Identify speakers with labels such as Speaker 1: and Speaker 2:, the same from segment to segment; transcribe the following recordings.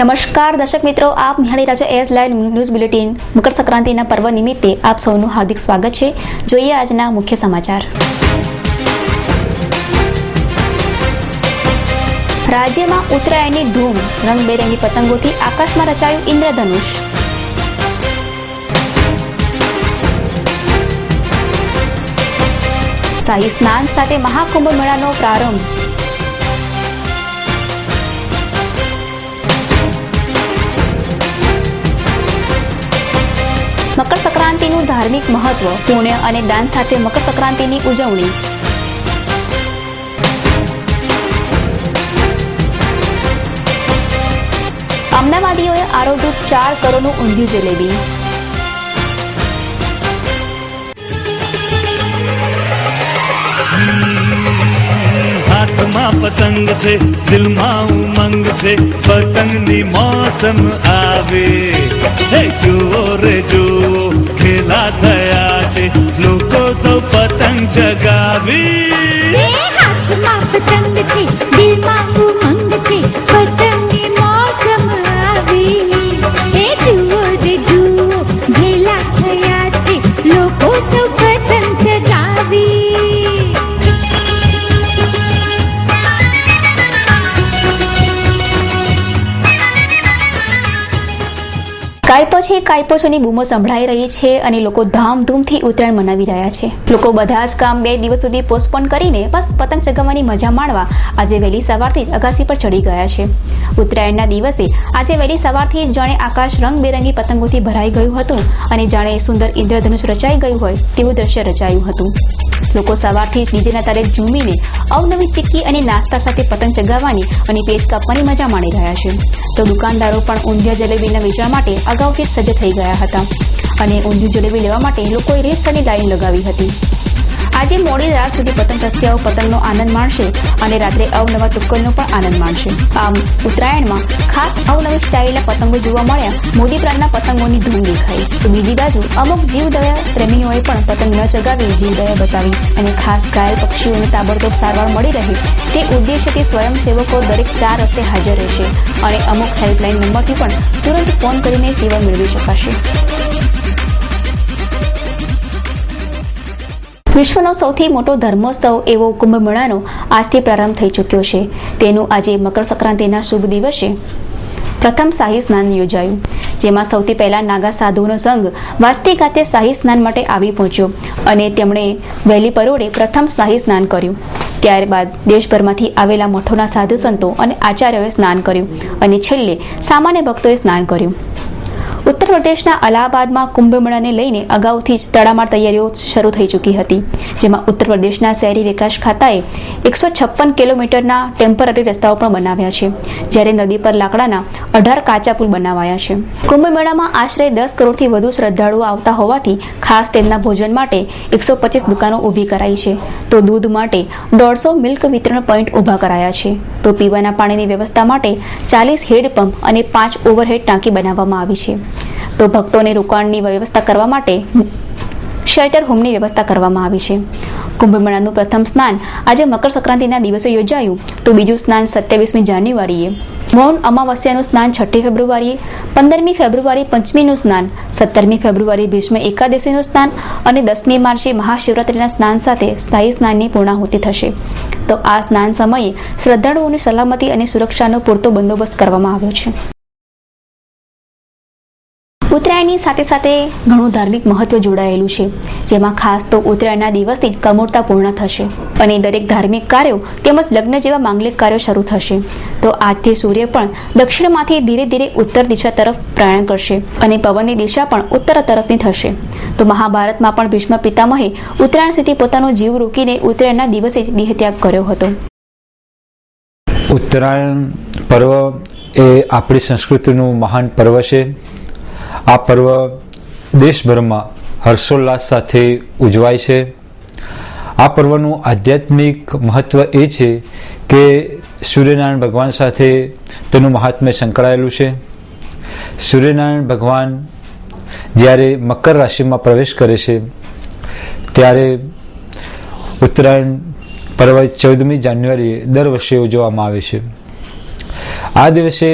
Speaker 1: નમસ્કાર, દર્શક મિત્રો, આપ નિહાળી રહ્યા છો S live news bulletin. Makar સંક્રાંતિના પર્વ નિમિત્તે આપ સૌનું હાર્દિક સ્વાગત છે. જોઈએ આજના મુખ્ય સમાચાર. રાજ્યમાં ઉત્તરાયણની ધૂમ, રંગબેરંગી પતંગોથી આકાશમાં રચાયું ઇન્દ્રધનુષ. શાહી સ્નાન સાથે મહાકુંભ મેળાનો પ્રારંભ. મકર સંક્રાંતિનું ધાર્મિક મહત્વ, પુણ્ય અને દાન સાથે મકર સંક્રાંતિની ઉજવણી. અમદાવાદીઓએ આરોગ્ય ચાર કરોડનું ઊંધિયું જલેબી
Speaker 2: હાથમાં પતંગ છે, દિલમાં ઉમંગ છે, પતંગની મોસમ આવે. હે જુઓ રે જુઓ ખેલા થયા છે લોકો સૌ પતંગ
Speaker 1: કાયપો છે કાયપો છેની બૂમો સંભળાઈ રહી છે અને લોકો ધામધૂમથી ઉત્તરાયણ મનાવી રહ્યા છે. લોકો બધા જ કામ બે દિવસ સુધી પોસ્ટપોન કરીને બસ પતંગ ચગાવવાની મજા માણવા આજે વહેલી સવારથી જ અગાસી પર ચડી ગયા છે. ઉત્તરાયણના દિવસે આજે વહેલી સવારથી જાણે આકાશ રંગબેરંગી પતંગોથી ભરાઈ ગયું હતું અને જાણે સુંદર ઇન્દ્રધનુષ રચાઈ ગયું હોય તેવું દ્રશ્ય રચાયું હતું. લોકો સવારથી જ ડીજેના તારે ઝૂમીને અવનવી ચીક્કી અને નાસ્તા સાથે પતંગ ચગાવવાની અને પેચ કાપવાની મજા માણી રહ્યા છે. તો દુકાનદારો પણ ઊંધિયા જલેબીના વેચાણ માટે અગાઉથી સજ્જ થઈ ગયા હતા. અને ઊંધિયું જલેબી લેવા માટે લોકોએ રેસ અને લાઈન લગાવી હતી. આજે મોડી રાત સુધી પતંગ રસિયાઓ પતંગનો આનંદ માણશે અને રાત્રે અવનવા તુક્કલનો પણ આનંદ માણશે. આમ, ઉત્તરાયણમાં ખાસ અવનવી સ્ટાઇલના પતંગો જોવા મળ્યા, મોદી પ્રાંતના પતંગોની ધૂમ દેખાઈ. તો બીજી બાજુ, અમુક જીવદયા પ્રેમીઓએ પણ પતંગ ન ચગાવી, જીવદયા બતાવી અને ખાસ ઘાયલ પક્ષીઓને તાબડતોબ સારવાર મળી રહે. તે ઉદ્દેશ્યથી સ્વયંસેવકો દરેક ચાર રસ્તે હાજર રહેશે અને અમુક હેલ્પલાઇન નંબરથી પણ તુરંત ફોન કરીને સેવા મેળવી શકાશે. વિશ્વનો સૌથી મોટો ધર્મોત્સવ એવો કુંભ મેળાનો આજથી પ્રારંભ થઈ ચૂક્યો છે. તેનું આજે મકર સંક્રાંતિના શુભ દિવસે પ્રથમ શાહી સ્નાન યોજાયું, જેમાં સૌથી પહેલા નાગા સાધુઓનો સંઘ વાજતે ગાતે શાહી સ્નાન માટે આવી પહોંચ્યો અને તેમણે વહેલી પરોડે પ્રથમ શાહી સ્નાન કર્યું. ત્યારબાદ દેશભરમાંથી આવેલા મઠોના સાધુ સંતો અને આચાર્યોએ સ્નાન કર્યું અને છેલ્લે સામાન્ય ભક્તોએ સ્નાન કર્યું. પ્રદેશના અલ્હાબાદમાં કુંભમેળાને લઈને અગાઉથી જ તડામાર તૈયારીઓ શરૂ થઈ ચૂકી હતી. જેમાં ઉત્તર પ્રદેશના શહેરી વિકાસ ખાતાએ એકસો છપ્પન કિલોમીટરના ટેમ્પરરી રસ્તાઓ પણ બનાવ્યા છે, જ્યારે નદી પર લાકડાના અઢાર કાચા પુલ બનાવાયા છે. કુંભમેળામાં આશરે દસ કરોડથી વધુ શ્રદ્ધાળુઓ આવતા હોવાથી ખાસ તેમના ભોજન માટે એકસો પચીસ દુકાનો ઊભી કરાઈ છે. તો દૂધ માટે દોઢસો મિલ્ક વિતરણ પોઈન્ટ ઊભા કરાયા છે. તો પીવાના પાણીની વ્યવસ્થા માટે ચાલીસ હેડ પંપ અને પાંચ ઓવરહેડ ટાંકી બનાવવામાં આવી છે. તો ભક્તોને રોકાણની વ્યવસ્થા કરવા માટે શેલ્ટર હોમની વ્યવસ્થા કરવામાં આવી છે. કુંભ મેળાનું પ્રથમ સ્નાન આજે મકર સંક્રાંતિના દિવસે યોજાયું. તો બીજું સ્નાન સત્યાવીસમી જાન્યુઆરીએ. મૌન અમાવસ્યાનું સ્નાન છઠ્ઠી ફેબ્રુઆરીએ, પંદરમી ફેબ્રુઆરી પંચમીનું સ્નાન, સત્તરમી ફેબ્રુઆરી ભીષ્મ એકાદશીનું સ્નાન અને દસમી માર્ચે મહાશિવરાત્રિના સ્નાન સાથે સ્થાયી સ્નાનની પૂર્ણાહુતિ થશે. તો આ સ્નાન સમયે શ્રદ્ધાળુઓની સલામતી અને સુરક્ષાનો પૂરતો બંદોબસ્ત કરવામાં આવ્યો છે. ઉત્તરાયણની સાથે સાથે ઘણું ધાર્મિક મહત્વ જોડાયેલું છે, જેમાં ખાસ તો ઉત્તરાયણના દિવસથી જ પૂર્ણ થશે અને દરેક ધાર્મિક કાર્યો તેમજ લગ્ન જેવા માંગલિક કાર્યો શરૂ થશે. તો આજથી સૂર્ય પણ દક્ષિણમાંથી ધીરે ધીરે ઉત્તર દિશા તરફ પ્રયાણ કરશે અને પવનની દિશા પણ ઉત્તર તરફની થશે. તો મહાભારતમાં પણ ભીષ્મ પિતામહે ઉત્તરાયણ સુધી પોતાનો જીવ રોકીને ઉત્તરાયણના દિવસે દેહત્યાગ કર્યો હતો.
Speaker 3: ઉત્તરાયણ પર્વ એ આપણી સંસ્કૃતિનું મહાન પર્વ છે. આ પર્વ દેશભરમાં હર્ષોલ્લાસ સાથે ઉજવાય છે. આ પર્વનું આધ્યાત્મિક મહત્વ એ છે કે સૂર્યનારાયણ ભગવાન સાથે તેનું મહાત્મ્ય સંકળાયેલું છે. સૂર્યનારાયણ ભગવાન જ્યારે મકર રાશિમાં પ્રવેશ કરે છે, ત્યારે ઉત્તરાયણ પર્વ ચૌદમી જાન્યુઆરીએ દર વર્ષે ઉજવવામાં આવે છે. આ દિવસે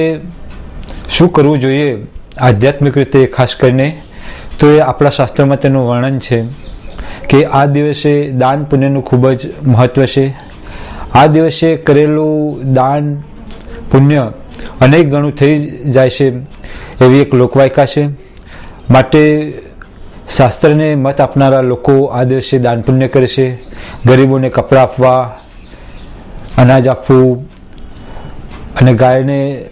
Speaker 3: શું કરવું જોઈએ આધ્યાત્મિક રીતે ખાસ કરીને, તો એ આપણા શાસ્ત્રમાં તેનું વર્ણન છે કે આ દિવસે દાન પુણ્યનું ખૂબ જ મહત્વ છે. આ દિવસે કરેલું દાન પુણ્ય અનેક ગણું થઈ જાય છે એવી એક લોકવાયકા છે. માટે શાસ્ત્રને મત આપનારા લોકો આ દિવસે દાન પુણ્ય કરે છે. ગરીબોને કપડાં આપવા, અનાજ આપવું અને ગાયને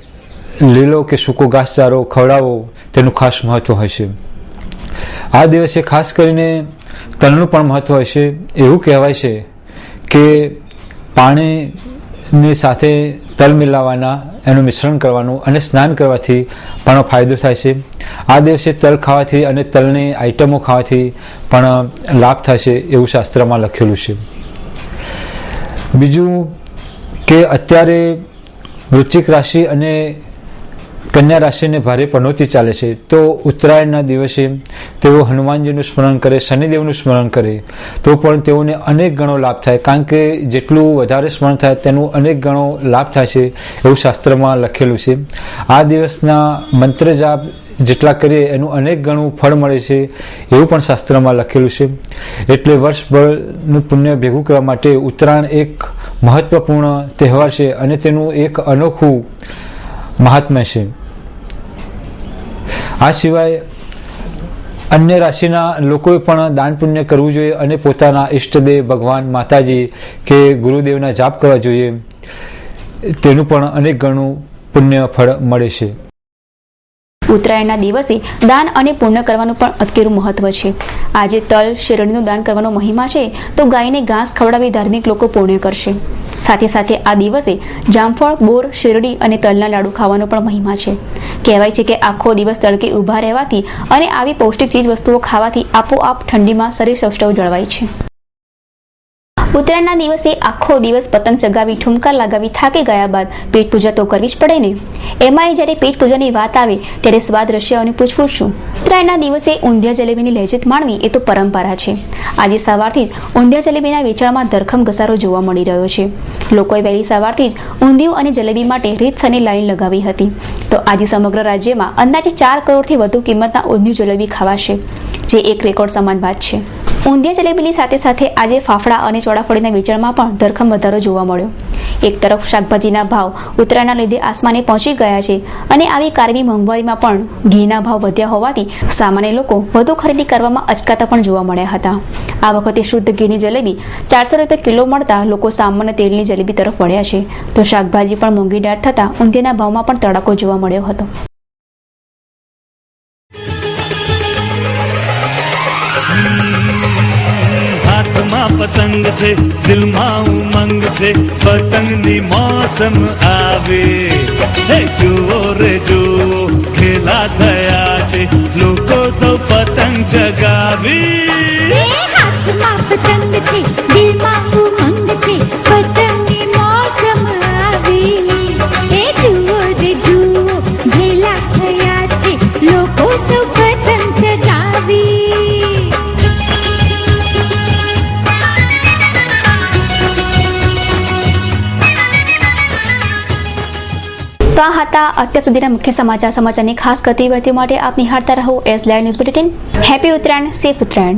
Speaker 3: લીલો કે સૂકો ઘાસચારો ખવડાવવો તેનું ખાસ મહત્વ હોય છે આ દિવસે ખાસ કરીને તલનું પણ મહત્વ હોય છે એવું કહેવાય છે કે પાણીની સાથે તલ મિલાવવાના, એનું મિશ્રણ કરવાનું અને સ્નાન કરવાથી પણ ફાયદો થાય છે. આ દિવસે તલ ખાવાથી અને તલની આઈટમો ખાવાથી પણ લાભ છે એવું શાસ્ત્રમાં લખેલું છે. બીજું કે અત્યારે વૃશ્ચિક રાશિ અને કન્યા રાશિને ભારે પનોતી ચાલે છે. તો ઉત્તરાયણના દિવસે તેઓ હનુમાનજીનું સ્મરણ કરે, શનિદેવનું સ્મરણ કરે. તો પણ તેઓને અનેક ગણો લાભ થાય. કારણ કે જેટલું વધારે સ્મરણ થાય, તેનું અનેક ગણો લાભ થાય છે એવું શાસ્ત્રમાં લખેલું છે. આ દિવસના મંત્ર જાપ જેટલા કરીએ, એનું અનેક ગણું ફળ મળે છે એવું પણ શાસ્ત્રમાં લખેલું છે. એટલે વર્ષભરનું પુણ્ય ભેગું કરવા માટે ઉત્તરાયણ એક મહત્વપૂર્ણ તહેવાર છે અને તેનું એક અનોખું મહાત્મ્ય છે. આ સિવાય અન્ય રાશિના લોકોએ પણ દાન પુણ્ય કરવું જોઈએ અને પોતાના ઈષ્ટદેવ ભગવાન માતાજી કે ગુરુદેવના જાપ કરવા જોઈએ. તેનું પણ અનેક ગણું પુણ્ય ફળ મળે છે.
Speaker 1: ઉત્તરાયણના દિવસે દાન અને પુણ્ય કરવાનું પણ અતકેરું મહત્વ છે. આજે તલ, શેરડીનું દાન કરવાનો મહિમા છે, તો ગાયને ઘાસ ખવડાવી ધાર્મિક લોકો પુણ્ય કરશે. સાથે સાથે આ દિવસે જામફળ, બોર, શેરડી અને તલના લાડુ ખાવાનો પણ મહિમા છે. કહેવાય છે કે આખો દિવસ તડકે ઊભા રહેવાથી અને આવી પૌષ્ટિક ચીજ વસ્તુઓ ખાવાથી આપોઆપ ઠંડીમાં શરીર સૌષ્ઠવ જળવાય છે. ઉત્તરાયણના દિવસે આખો દિવસ પતંગ ચગાવી ઠુમકા લગાવી થાકી ગયા બાદ પેટ પૂજા તો કરવી જ પડે ને? એમાંય જ્યારે પેટ પૂજાની વાત આવે, ત્યારે સ્વાદ રશિયાઓને પૂછવું છું ઉત્તરાયણના દિવસે ઊંધિયા જલેબીની લહેજત માણવી એ તો પરંપરા છે. આજે સવારથી જ ઊંધિયા જલેબીના વેચાણમાં ધરખમ ઘસારો જોવા મળી રહ્યો છે. લોકોએ વહેલી સવારથી જ ઊંધિયું અને જલેબી માટે રીતસરની લાઈન લગાવી હતી. તો આજે સમગ્ર રાજ્યમાં અંદાજે ચાર કરોડથી વધુ કિંમતના ઊંધિયું જલેબી ખાવાશે. જે એક રેકોર્ડ સમાન વાત છે. ઊંધિયા જલેબીની સાથે સાથે આજે ફાફડા અને ચોળાફળીના વેચાણમાં પણ ધરખમ વધારો જોવા મળ્યો. એક તરફ શાકભાજીના ભાવ ઉત્તરાયણના લીધે આસમાને પહોંચી ગયા છે અને આવી કારમી મોંઘવારીમાં પણ ઘીના ભાવ વધ્યા હોવાથી સામાન્ય લોકો વધુ ખરીદી કરવામાં અચકાતા પણ જોવા મળ્યા હતા. આ વખતે શુદ્ધ ઘીની જલેબી ચારસો રૂપિયા કિલો મળતા લોકો સામાન્ય તેલની જલેબી તરફ વળ્યા છે. તો શાકભાજી પણ મોંઘી દાળ થતાં ઊંધિયાના ભાવમાં પણ તડાકો જોવા મળ્યો હતો.
Speaker 2: છે, દિલમાં ઉમંગ છે પતંગની મોસમ આવે. હે, જુઓ રે, જુઓ, ખેલા થયા છે, લોકો સૌ પતંગ ચગાવી
Speaker 4: પતંગ છે, દિલમાં
Speaker 1: હતા અત્યાર સુધીના મુખ્ય સમાચાર સમાચારની ખાસ ગતિવિધિઓ માટે આપ નિહાળતા રહો S live news bulletin. Happy Uttarayan, safe Uttarayan.